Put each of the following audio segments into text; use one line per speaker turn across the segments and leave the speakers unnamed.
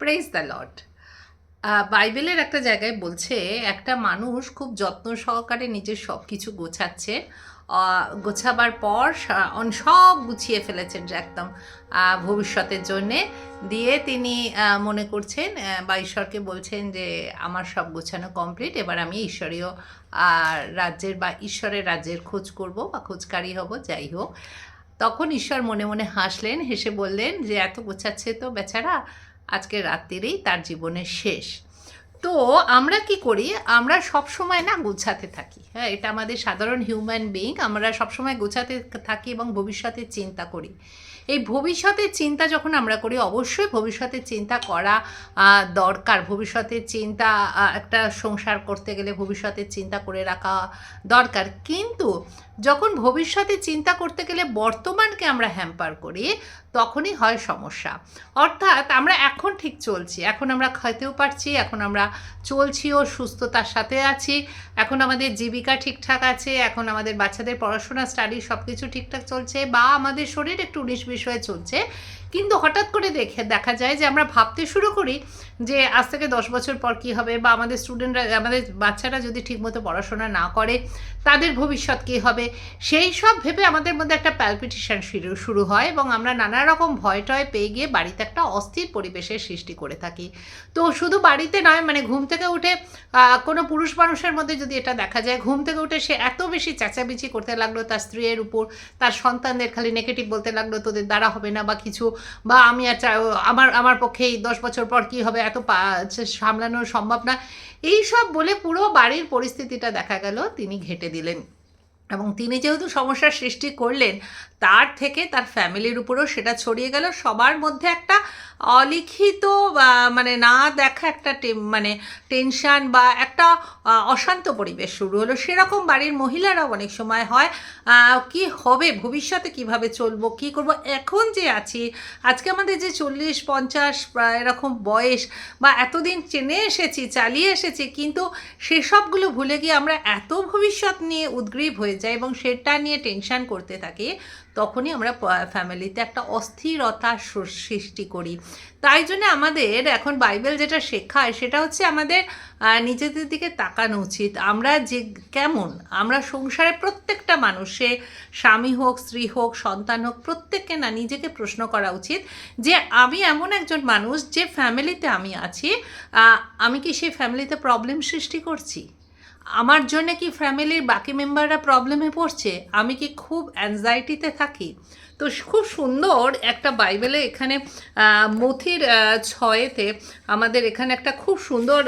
Praise the lot বাইবেলের একটা জায়গায় বলছে, একটা মানুষ খুব যত্ন সহকারে নিজের সব কিছু গোছাচ্ছে গোছাবার পর সব গুছিয়ে ফেলেছেন একদম ভবিষ্যতের জন্যে। দিয়ে তিনি মনে করছেন বা ঈশ্বরকে বলছেন যে, আমার সব গোছানো কমপ্লিট এবার আমি ঈশ্বরীয় রাজ্যের বা ঈশ্বরের রাজ্যের খোঁজ করব বা খোঁজকারী হব, যাই হোক। তখন ঈশ্বর মনে মনে হাসলেন, হেসে বললেন যে, এত গোছাচ্ছে তো বেচারা আজকে রাত্রিরেই তার জীবনের শেষ। তো আমরা কি করি? আমরা সব সময় না গোছাতে থাকি। হ্যাঁ এটা আমাদের সাধারণ হিউম্যান বিইং আমরা সব সময় গোছাতে থাকি এবং ভবিষ্যতের চিন্তা করি। এই ভবিষ্যতের চিন্তা যখন আমরা করি, অবশ্যই ভবিষ্যতের চিন্তা করা দরকার। ভবিষ্যতের চিন্তা একটা সংসার করতে গেলে ভবিষ্যতের চিন্তা করে রাখা দরকার। কিন্তু যখন ভবিষ্যতে চিন্তা করতে গেলে বর্তমানকে আমরা হ্যাম্পার করি, তখনই হয় সমস্যা। অর্থাৎ আমরা এখন ঠিক চলছি। এখন আমরা খেতেও পারছি, এখন আমরা চলছিও, সুস্থতার সাথে আছি, এখন আমাদের জীবিকা ঠিকঠাক আছে, এখন আমাদের বাচ্চাদের পড়াশোনা স্টাডি সব কিছু ঠিকঠাক চলছে বা আমাদের শরীর একটু উনিশ বিষয়ে চলছে কিন্তু হঠাৎ করে দেখে, দেখা যায় যে আমরা ভাবতে শুরু করি যে আজ থেকে দশ বছর পর কী হবে বা আমাদের স্টুডেন্টরা আমাদের বাচ্চারা যদি ঠিকমতো পড়াশোনা না করে, তাদের ভবিষ্যৎ কী হবে? সেই সব ভেবে আমাদের মধ্যে একটা প্যালপিটেশন শুরু শুরু হয় এবং আমরা নানা রকম ভয় টয় পেয়ে গিয়ে বাড়িতে একটা অস্থির পরিবেশের সৃষ্টি করে থাকি। তো শুধু বাড়িতে নয় মানে ঘুম থেকে উঠে কোনো পুরুষ মানুষের মধ্যে যদি এটা দেখা যায়, ঘুম থেকে উঠে সে এত বেশি চেঁচামেচি করতে লাগল, তার স্ত্রীর উপর, তার সন্তানদের খালি নেগেটিভ বলতে লাগল, তোদের দ্বারা হবে না বা কিছু বা আমি আর আমার আমার পক্ষে এই দশ বছর পর কি হবে, এত সামলানো সম্ভব না। এই সব বলে পুরো বাড়ির পরিস্থিতিটা দেখা গেল, তিনি ঘেটে দিলেন। এবং তিনি যেহেতু সমস্যার সৃষ্টি করলেন, তার থেকে তার ফ্যামিলির উপরেও সেটা ছড়িয়ে গেল। সবার মধ্যে একটা অলিখিত মানে না দেখা একটা মানে টেনশান বা একটা অশান্ত পরিবেশ শুরু হলো। সেরকম বাড়ির মহিলারাও অনেক সময় হয় কি হবে, ভবিষ্যতে কীভাবে চলবো, কি করব, এখন যে আছি, আজকে আমাদের যে চল্লিশ, পঞ্চাশ এরকম বয়স বা এতদিন চেনে এসেছি, চালিয়ে এসেছি, কিন্তু সেসবগুলো ভুলে গিয়ে আমরা এত ভবিষ্যৎ নিয়ে উদ্গ্রীব হয়ে যাই এবং সেটা নিয়ে টেনশান করতে থাকি, তখনই আমরা ফ্যামিলিতে একটা অস্থিরতা সৃষ্টি করি। তাই জন্য আমাদের এখন বাইবেল যেটা শেখায়, সেটা হচ্ছে আমাদের নিজেদের দিকে তাকানো উচিত। আমরা যে, কেমন? আমরা সংসারে প্রত্যেকটা মানুষে, স্বামী হোক, স্ত্রী হোক, সন্তান হোক, প্রত্যেককে না নিজেকে প্রশ্ন করা উচিত যে, আমি এমন একজন মানুষ যে ফ্যামিলিতে আমি আছি আমি কি সেই ফ্যামিলিতে প্রবলেম সৃষ্টি করছি? আমার জন্য কি ফ্যামিলির বাকি মেম্বাররা প্রবলেমে পড়ছে? আমি কি খুব অ্যাংজাইটিতে থাকি? তো খুব সুন্দর একটা বাইবেলে এখানে মথির ছয়েতে আমাদের এখানে একটা খুব সুন্দর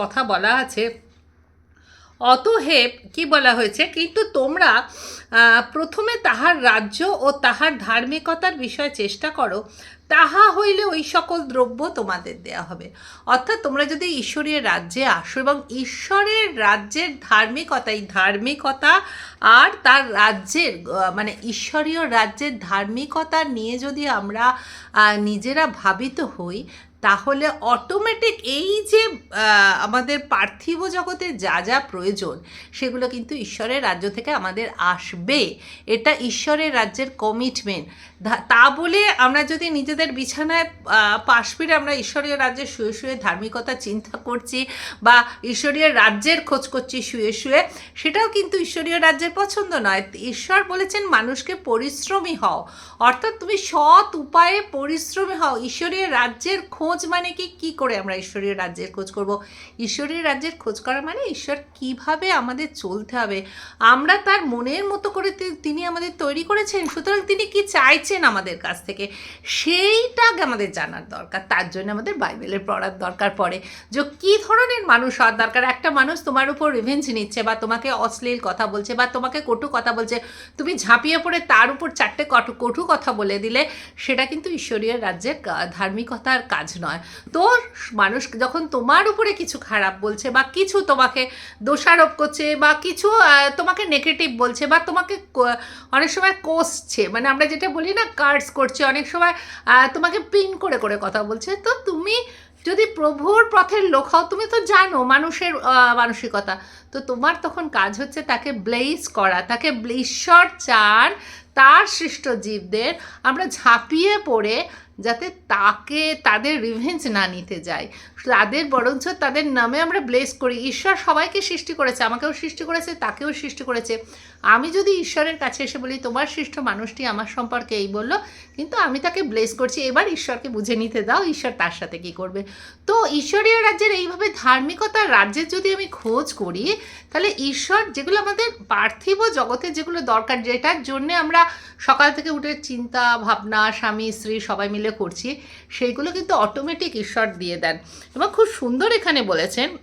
কথা বলা আছে। অতহেব কি বলা হয়েছে? কিন্তু তোমরা প্রথমে তাহার রাজ্য ও তাহার ধার্মিকতার বিষয়ে চেষ্টা করো। তাহা হইলে ওই সকল দ্রব্য তোমাদের দেয়া হবে। অর্থাৎ তোমরা যদি ঈশ্বরের রাজ্যে আসো এবং ঈশ্বরের রাজ্যের ধার্মিকতা, এই ধার্মিকতা আর তার রাজ্যের মানে ঈশ্বরীয় রাজ্যের ধার্মিকতা নিয়ে যদি আমরা নিজেরা ভাবিত হই, তাহলে অটোমেটিক এই যে আমাদের পার্থিব জগতে যা যা প্রয়োজন, সেগুলো কিন্তু ঈশ্বরের রাজ্য থেকে আমাদের আসবে। এটা ঈশ্বরের রাজ্যের কমিটমেন্ট তা বলে আমরা যদি নিজেদের বিছানায় পাশ ফিরে আমরা ঈশ্বরীয় রাজ্যে শুয়ে শুয়ে ধার্মিকতা চিন্তা করছি বা ঈশ্বরীয় রাজ্যের খোঁজ করছি শুয়ে শুয়ে, সেটাও কিন্তু ঈশ্বরীয় রাজ্যের পছন্দ নয়। ঈশ্বর বলেছেন মানুষকে পরিশ্রমী হও। অর্থাৎ তুমি সৎ উপায়ে পরিশ্রমী হও। ঈশ্বরীয় রাজ্যের খোঁজ মানে কি? কি করে আমরা ঈশ্বরীয় রাজ্যের খোঁজ করব? ঈশ্বরীয় রাজ্যের খোঁজ করা মানে ঈশ্বর কীভাবে আমাদের চলতে হবে? আমরা তার মনের মতো করে তিনি আমাদের তৈরি করেছেন। সুতরাং তিনি কি চাইছেন? আমাদের কাছ থেকে। সেইটা আমাদের জানার দরকার, তার জন্য আমাদের বাইবেলের পড়ার দরকার পড়ে যে কী ধরনের মানুষ হওয়ার দরকার। একটা মানুষ তোমার উপর রিভেঞ্জ নিচ্ছে বা তোমাকে অশ্লীল কথা বলছে বা তোমাকে কটু কথা বলছে, তুমি ঝাঁপিয়ে পড়ে তার উপর চারটে কটু কটু কথা বলে দিলে, সেটা কিন্তু ঈশ্বরীয় রাজ্যের ধার্মিকতার কাজ নয়। তো মানুষ যখন তোমার উপরে কিছু খারাপ বলছে বা কিছু তোমাকে দোষারোপ করছে বা কিছু তোমাকে নেগেটিভ বলছে বা তোমাকে অনেক সময় কোসছে মানে আমরা যেটা বলি না কার্ডস করছে। অনেক সময় তোমাকে পিন করে করে কথা বলছে। তো তুমি যদি প্রভুর পথের লোক হও, তুমি তো জানো মানুষের মানসিকতা। তো তোমার তখন কাজ হচ্ছে তাকে ব্লেস করা, তাকে ঈশ্বর চান, তার সৃষ্ট জীবদের আমরা ঝাঁপিয়ে পড়ে যাতে তাকে তাদের রিভেঞ্জ না নিতে যায়। তাদের বরঞ্চ তাদের নামে আমরা ব্লেস করি। ঈশ্বর সবাইকে সৃষ্টি করেছে, আমাকেও সৃষ্টি করেছে, তাকেও সৃষ্টি করেছে। আমি যদি ঈশ্বরের কাছে এসে বলি, তোমার সৃষ্ট মানুষটি আমার সম্পর্কে এই বলল, কিন্তু আমি তাকে ব্লেস করছি, এবার ঈশ্বরকে বুঝে নিতে দাও, ঈশ্বর তার সাথে কি করবে? তো ঈশ্বরীয় রাজ্যের এইভাবে ধার্মিকতার রাজ্যের যদি আমি খোঁজ করি, তাহলে ঈশ্বর যেগুলো আমাদের পার্থিব জগতে যেগুলো দরকার, যেটার জন্যে আমরা সকাল থেকে উঠে চিন্তা, ভাবনা, স্বামী, স্ত্রী সবাই মিলে করছি, সেইগুলো কিন্তু অটোমেটিক ঈশ্বর দিয়ে দেন। এবং খুব সুন্দর এখানে বলেছেন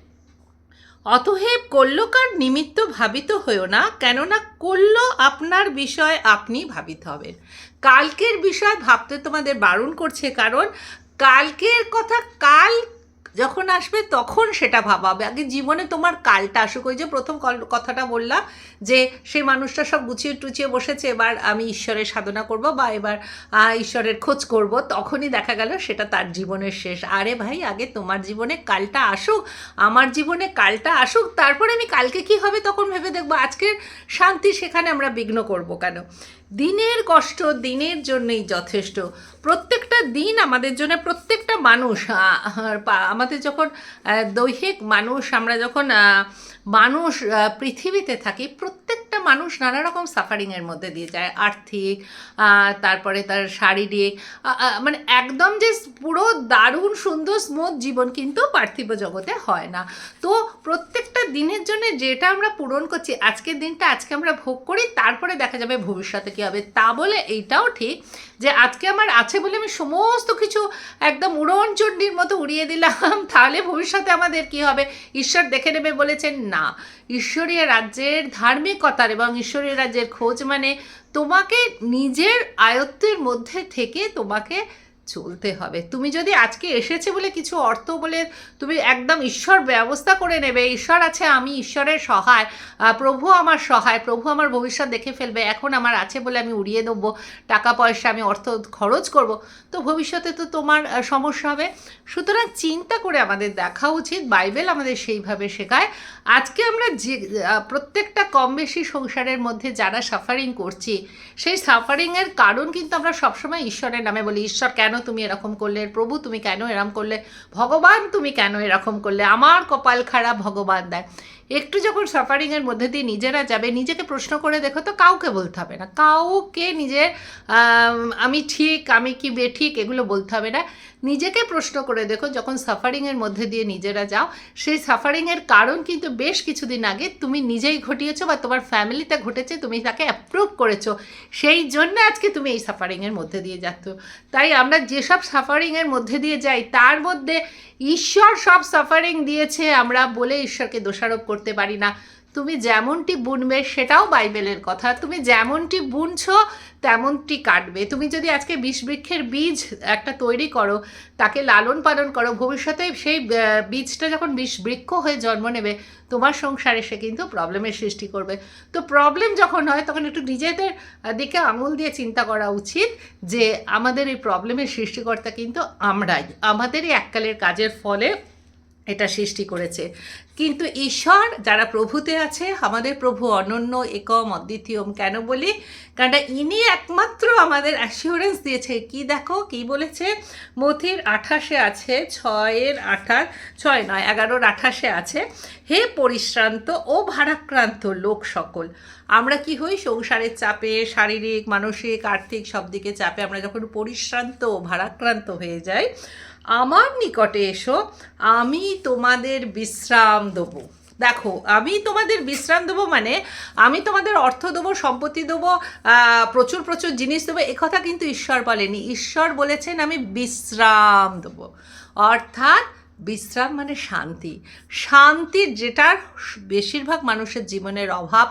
অতহেব কল্যকার নিমিত্ত ভাবিত হয়েও না, কেননা কল্য আপনার বিষয় আপনি ভাবিত হবেন। কালকের বিষয় ভাবতে তোমাদের বারণ করছে কারণ, কালকের কথা কাল যখন আসবে তখন সেটা ভাবা হবে আগে জীবনে তোমার কালটা আসুক। ওই যে প্রথম কথাটা বললাম যে সেই মানুষটা সব গুছিয়ে টুচিয়ে বসেছে, এবার আমি ঈশ্বরের সাধনা করব বা এবার ঈশ্বরের খোঁজ করব, তখনই দেখা গেল সেটা তার জীবনের শেষ। আরে ভাই, আগে তোমার জীবনে কালটা আসুক, আমার জীবনে কালটা আসুক, তারপরে আমি কালকে কি হবে তখন ভেবে দেখব? আজকের শান্তি সেখানে আমরা বিঘ্ন করব কেন? দিনের কষ্ট দিনের জন্যই যথেষ্ট। প্রত্যেকটা দিন আমাদের জন্য প্রত্যেকটা মানুষ আমাদের যখন দৈহিক মানুষ, আমরা যখন মানুষ পৃথিবীতে থাকি প্রত্যেকটা মানুষ নানা রকম সাফারিংয়ের মধ্যে দিয়ে যায়, আর্থিক তারপরে তার শারীরিক মানে একদম যে পুরো দারুণ, সুন্দর স্মুথ জীবন কিন্তু পার্থিব জগতে হয় না। তো প্রত্যেকটা দিনের জন্য যেটা আমরা পূরণ করছি, আজকের দিনটা আজকে আমরা ভোগ করি, তারপরে দেখা যাবে ভবিষ্যতে কী হবে। তা বলে এইটাও ঠিক যে আজকে আমার আছে বলে আমি সমস্ত কিছু একদম উড়নচণ্ডীর মতো উড়িয়ে দিলাম, তাহলে ভবিষ্যতে আমাদের কি হবে? ঈশ্বর দেখে নেবে বলেছেন না। ঈশ্বরীয় রাজ্যের ধার্মিকতার এবং ঈশ্বরীয় রাজ্যের খোঁজ মানে তোমাকে নিজের আয়ত্তের মধ্যে থেকে তোমাকে চলতে হবে। তুমি যদি আজকে এসেছে বলে কিছু অর্থ বলে তুমি একদম ঈশ্বর ব্যবস্থা করে নেবে, ঈশ্বর আছে, আমি ঈশ্বরের সহায় প্রভু আমার সহায়, প্রভু আমার ভবিষ্যৎ দেখে ফেলবে, এখন আমার আছে বলে আমি উড়িয়ে দেবো, টাকা পয়সা আমি অর্থ খরচ করব, তো ভবিষ্যতে তো তোমার সমস্যা হবে। সুতরাং চিন্তা করে আমাদের দেখা উচিত, বাইবেল আমাদের সেইভাবে শেখায়। আজকে আমরা যে প্রত্যেকটা কম বেশি সংসারের মধ্যে যারা সাফারিং করছি, সেই সাফারিংয়ের কারণ কিন্তু আমরা সবসময় ঈশ্বরের নামে বলি, ঈশ্বর, কেন তুমি এরকম করলে? প্রভু, তুমি কেন এরকম করলে? ভগবান তুমি কেন এরকম করলে? আমার কপাল খারাপ, ভগবান দেয়। একটু যখন সাফারিংয়ের মধ্যে দিয়ে নিজেরা যাবে, নিজেকে প্রশ্ন করে দেখো তো কাউকে বলতে হবে না। কাউকে নিজের, আমি ঠিক, আমি কি বে, ঠিক এগুলো বলতে হবে না। নিজেকে প্রশ্ন করে দেখো যখন সাফারিংয়ের মধ্যে দিয়ে নিজেরা যাও, সেই সাফারিংয়ের কারণ কিন্তু বেশ কিছুদিন আগে তুমি নিজেই ঘটিয়েছো বা তোমার ফ্যামিলিতে ঘটেছে, তুমি তাকে অ্যাপ্রুভ করেছ। সেই জন্য আজকে তুমি এই সাফারিংয়ের মধ্যে দিয়ে যাচ্ছ। তাই আমরা যেসব সাফারিংয়ের মধ্যে দিয়ে যাই, তার মধ্যে ঈশ্বর সব সাফারিং দিয়েছে, আমরা বলে ঈশ্বরকে দোষারোপ করতে পারি না। তুমি যেমনটি বুনবে সেটাও বাইবেলের কথা। তুমি যেমনটি বুনছো, তেমনটি কাটবে। তুমি যদি আজকে বিষ বৃক্ষের বীজ একটা তৈরি করো, তাকে লালন পালন করো, ভবিষ্যতে সেই বীজটা যখন বিষ বৃক্ষ হয়ে জন্ম নেবে, তোমার সংসারে সে কিন্তু প্রবলেমের সৃষ্টি করবে। তো প্রবলেম যখন হয়, তখন একটু নিজেদের দিকে আঙুল দিয়ে চিন্তা করা উচিত যে, আমাদের এই প্রবলেমের সৃষ্টিকর্তা কিন্তু আমরাই। আমাদেরই এককালের কাজের ফলে এটা সৃষ্টি করেছে। কিন্তু ঈশ্বর যারা প্রভুতে আছে, আমাদের প্রভু অনন্য, একম, অদ্বিতীয়ম, কেন বলি? কারণ ইনি একমাত্র আমাদের অ্যাসিওরেন্স দিয়েছে। কি দেখো? কি বলেছে? মথির আঠাশে আছে, ছয়ের আঠাশ, ছয় নয়, এগারোর আঠাশে আছে, হে পরিশ্রান্ত ও ভারাক্রান্ত লোক সকল, আমরা কি হই? সংসারের চাপে, শারীরিক, মানসিক, আর্থিক সব দিকে চাপে আমরা যখন পরিশ্রান্ত ও ভারাক্রান্ত হয়ে যাই আমার নিকটে এসো, আমি তোমাদের বিশ্রাম দেবো। দেখো, আমি তোমাদের বিশ্রাম দেবো মানে আমি তোমাদের অর্থ দেবো, সম্পত্তি দেবো প্রচুর প্রচুর জিনিস দেবো একথা কিন্তু ঈশ্বর বলেনি। ঈশ্বর বলেছেন, আমি বিশ্রাম দেবো। অর্থাৎ বিশ্রাম মানে শান্তি। শান্তির যেটার বেশিরভাগ মানুষের জীবনের অভাব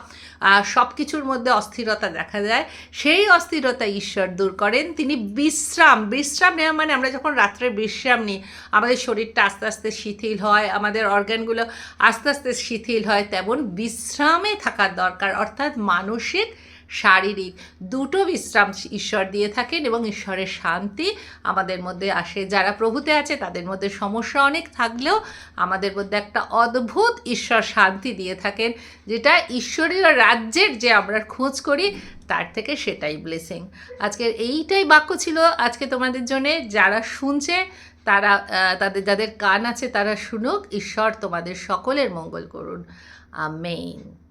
সব কিছুর মধ্যে অস্থিরতা দেখা যায় সেই অস্থিরতা ঈশ্বর দূর করেন। তিনি বিশ্রাম বিশ্রাম নেওয়া মানে আমরা যখন রাত্রে বিশ্রাম নিই, আমাদের শরীরটা আস্তে আস্তে শিথিল হয়, আমাদের অর্গানগুলো আস্তে আস্তে শিথিল হয়, তেমন বিশ্রামে থাকার দরকার। অর্থাৎ মানসিক শারীরিক দুটো বিশ্রাম ঈশ্বর দিয়ে থাকেন এবং ঈশ্বরের শান্তি আমাদের মধ্যে আসে। যারা প্রভুতে আছে, তাদের মধ্যে সমস্যা অনেক থাকলেও আমাদের মধ্যে একটা অদ্ভুত ঈশ্বর শান্তি দিয়ে থাকেন, যেটা ঈশ্বরীয় রাজ্যের যে আমরা খোঁজ করি, তার থেকে সেটাই ব্লেসিং আজকের এইটাই বাক্য ছিল আজকে তোমাদের জন্যে। যারা শুনছে, তারা তাদের যাদের কান আছে, তারা শুনুক। ঈশ্বর তোমাদের সকলের মঙ্গল করুন। আমেন।